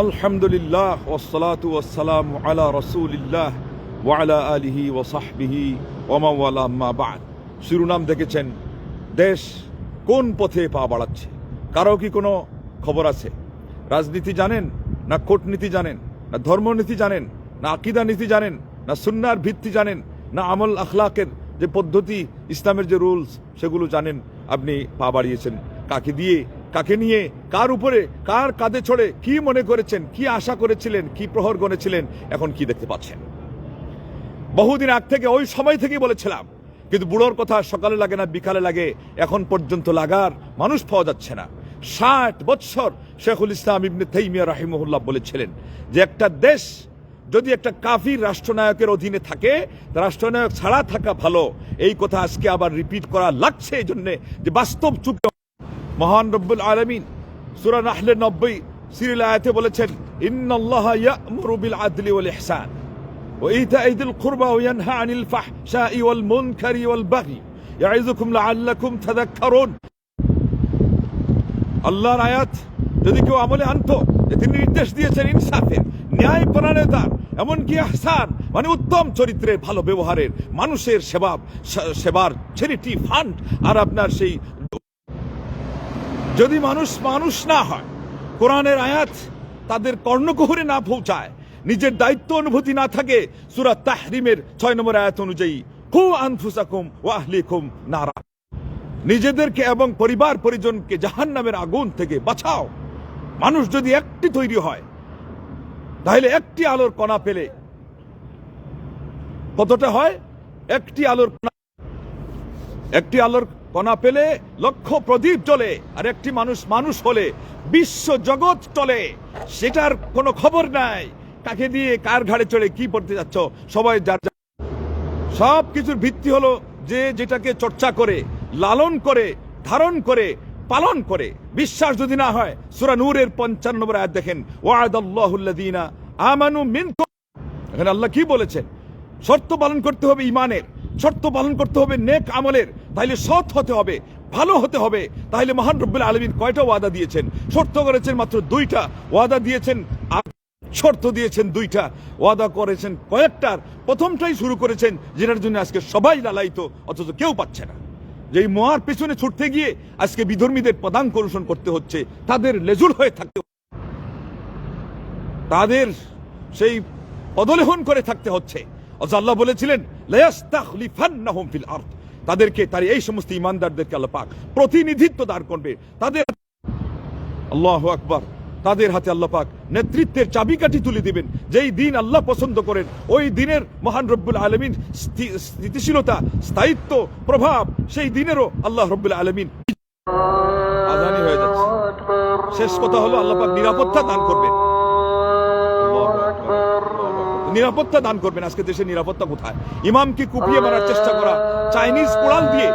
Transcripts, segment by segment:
আলহামদুলিল্লাহ ওসালাতু ওয়াসালাম আলা রসুলিল্লাহ ওয়ালা আলিহি ওসাহবিহি ওমাওয়ালা আম্মা বাদ। শিরোনাম দেখেছেন, দেশ কোন পথে পা বাড়াচ্ছে? কারও কি কোনো খবর আছে? রাজনীতি জানেন না কূটনীতি জানেন, না ধর্মনীতি জানেন, না আকিদা নীতি জানেন, না সুন্নার ভিত্তি জানেন, না আমল আখলাকের যে পদ্ধতি, ইসলামের যে রুলস, সেগুলো জানেন, আপনি পা বাড়িয়েছেন। কাকে দিয়ে কাকে নিয়ে, কার উপরে, কার কাঁধে ছড়ে কি মনে করেছেন, কি আশা করেছিলেন, কি প্রহর গণেছিলেন, এখন কি দেখতে পাচ্ছেন? বহুদিন আগ থেকে, ওই সময় থেকেই বলেছিলাম, কিন্তু বুড়োর কথা সকালে লাগে না, বিকালে লাগে, এখন পর্যন্ত লাগার মানুষ পাওয়া যাচ্ছে না। ষাট বৎসর শেখুল ইসলাম ইবনে তাইমিয়া রাহিমহুল্লাহ বলেছিলেন যে একটা দেশ যদি একটা কাফির রাষ্ট্রনায়কের অধীনে থাকে রাষ্ট্রনায়ক ছাড়া থাকা ভালো। এই কথা আজকে আবার রিপিট করা লাগছে, এই জন্যে যে বাস্তব চুক্তি মহান রব্বুল আলমিন সুরা নাহলে নব্বই সিরিল আয়াতে বলেছেন, ইন্নাল্লাহ ইয়ামুরু বিল আদলি ওয়াল ইহসান ওয়া কুরবা ওয়া ইয়ানহা আনিল ফাহশাই ওয়াল মুনকারি ওয়াল বাগি ইয়াইযুকুম লাআল্লাকুম তাযাক্কারুন আল্লাহর আয়াত যদি কেউ আমলে আনতো তিনি নির্দেশ দিয়েছেন ইনসাফের ন্যায় প্রণালিতার এমনকি আহসান মানে উত্তম চরিত্রের, ভালো ব্যবহারের, মানুষের সেবা সেবার চ্যারিটি ফান্ড আর আপনার সেই যদি মানুষ মানুষ না হয়, কোরআনের আয়াত তাদের কর্ণকুহরে না পৌঁছায়, নিজের দায়িত্ব অনুভূতি না থাকে, সুরা তাহরিমের ছয় নম্বর আয়াত অনুযায়ী হু আনফুসাকুম ও আহলিকুম নারা। নিজেদেরকে এবং পরিবার পরিজনকে জাহান নামের আগুন থেকে বাঁচাও। মানুষ যদি একটি তৈরি হয়, তাহলে একটি আলোর কণা পেলে কতটা হয়? একটি আলোর কণা একটি আলোর কণা পেলে লক্ষ প্রদীপ জ্বলে, আর একটি মানুষ মানুষ হলে বিশ্ব জগৎ চলে সেটার কোনো খবর নাই। কাকে দিয়ে কার ঘাড়ে চড়ে কি পড়তে যাচ্ছ, সবাই যার সব কিছুর ভিত্তি হলো যে যেটাকে চর্চা করে, লালন করে, ধারণ করে, পালন করে। বিশ্বাস যদি না হয়, সূরা নূরের পঞ্চান্ন নম্বর আয়াত দেখেন ওয়াদাল্লাহুল্লাযীনা আমানু আল্লাহ কি বলেছেন? শর্ত পালন করতে হবে ইমানের। শর্ত পালন করতে হবে, নেক আমলের। তাইলে সৎ হতে হবে, ভালো হতে হবে। তাহলে মহান রব্বুল আলমীর কয়টা ওয়াদা দিয়েছেন? শর্ত করেছেন মাত্র দুইটা। ওয়াদা দিয়েছেন শর্ত দিয়েছেন দুইটা। ওয়াদা করেছেন কয়েকটার। প্রথমটাই শুরু করেছেন, যেটার জন্য আজকে সবাই লালায়িত, অথচ কেউ পাচ্ছে না। যে এই মহার পেছনে ছুটতে গিয়ে আজকে বিধর্মীদের পদাঙ্ক অনুসরণ করতে হচ্ছে, তাদের লেজুর হয়ে থাকতে তাদের সেই পদলেহন করে থাকতে হচ্ছে। অথচ আল্লাহ বলেছিলেন লায়াস্তাখলিফান্নাহুম ফিল আরদ। তাদেরকে, তার এই সমস্ত ইমানদারদেরকে আল্লাহ পাক প্রতিনিধিত্ব দান করবে। তাদের আল্লাহ আকবার। তাদের হাতে আল্লাহ পাক নেতৃত্বের চাবিকাঠি তুলে দিবেন। যেই দিন আল্লাহ পছন্দ করেন, ওই দিনের মহান রব্বুল আলমিন স্থিতিশীলতা, স্থায়িত্ব, প্রভাব, সেই দিনেরও আল্লাহ রব্বুল আলমিন শেষ কথা হলো আল্লাহ পাক নিরাপত্তা দান করবেন। নিরাপত্তা দান করবেন আজকে দেশের নিরাপত্তা কোথায়? ইমামকে কুপিয়ে মারার চেষ্টা করা, চাইনিজ কোড়াল দিয়ে।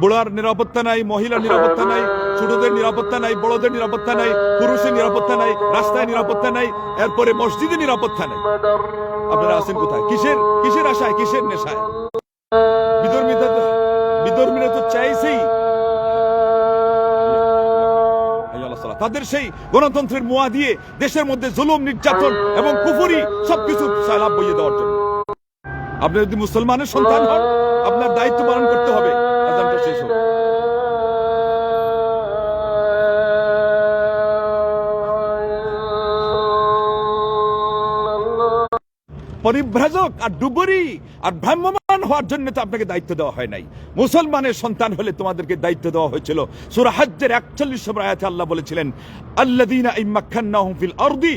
বুড়ার নিরাপত্তা নাই মহিলার নিরাপত্তা নাই, ছোটদের নিরাপত্তা নাই, বড়দের নিরাপত্তা নাই, পুরুষের নিরাপত্তা নাই, রাস্তায় নিরাপত্তা নাই, এরপরে মসজিদে নিরাপত্তা নাই। আপনারা আছেন কোথায়? কিসের কিসের আশায়, কিসের নেশায়? বিধর্মীরা তো বিধর্মীরা তো চাইছেই তাদের সেই গণতন্ত্রের মোয়া দিয়ে দেশের মধ্যে জুলুম, নির্যাতন এবং কুফুরি সবকিছু সালাপ বইয়ে দেওয়ার জন্য। আপনি যদি মুসলমানের সন্তান হন, আপনার দায়িত্ব পালন করতে হবে। শেষ হোক। পরিভ্রাজক আর ডুবরি আর ভ্রাম্যমান হওয়ার জন্য তো আপনাকে দায়িত্ব দেওয়া হয় নাই। মুসলমানের সন্তান হলে তোমাদেরকে দায়িত্ব দেওয়া হয়েছিল। সূরা হজ্জের 41 নম্বর আয়াতে আল্লাহ বলেছিলেন, আল্লাযীনা ইম্মাক্কান্নাহুম ফিল আরদি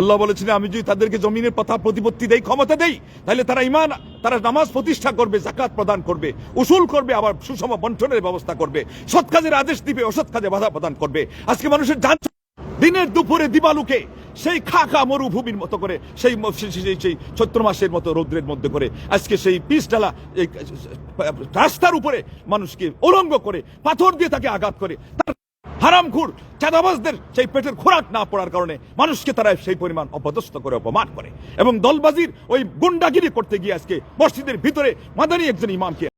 আল্লাহ বলেছিলেন, আমি যদি তাদেরকে জমিনের পথা প্রতিপত্তি দেই, ক্ষমতা দেই, তাহলে তারা ইমান তারা নামাজ প্রতিষ্ঠা করবে জাকাত প্রদান করবে, উসুল করবে, আবার সুষম বন্টনের ব্যবস্থা করবে, সৎ কাজের আদেশ দিবে, অসৎ কাজে বাধা প্রদান করবে। আজকে মানুষের জান দিনের দুপুরে দিবালুকে সেই খাকা মরুভূমির মতো করে, সেই সেই- চৈত্র মাসের মতো রৌদ্রের মধ্যে করে, আজকে সেই পিস ডালা এই, রাস্তার উপরে মানুষকে উলঙ্গ করে, পাথর দিয়ে তাকে আঘাত করে, তার হারামখুর চাঁদাবাজদের সেই পেটের খোরাক না পড়ার কারণে মানুষকে তারা সেই পরিমাণ অপদস্থ করে, অপমান করে। এবং দলবাজির ওই গুন্ডাগিরি করতে গিয়ে আজকে মসজিদের ভিতরে মাদানী একজন ইমামকে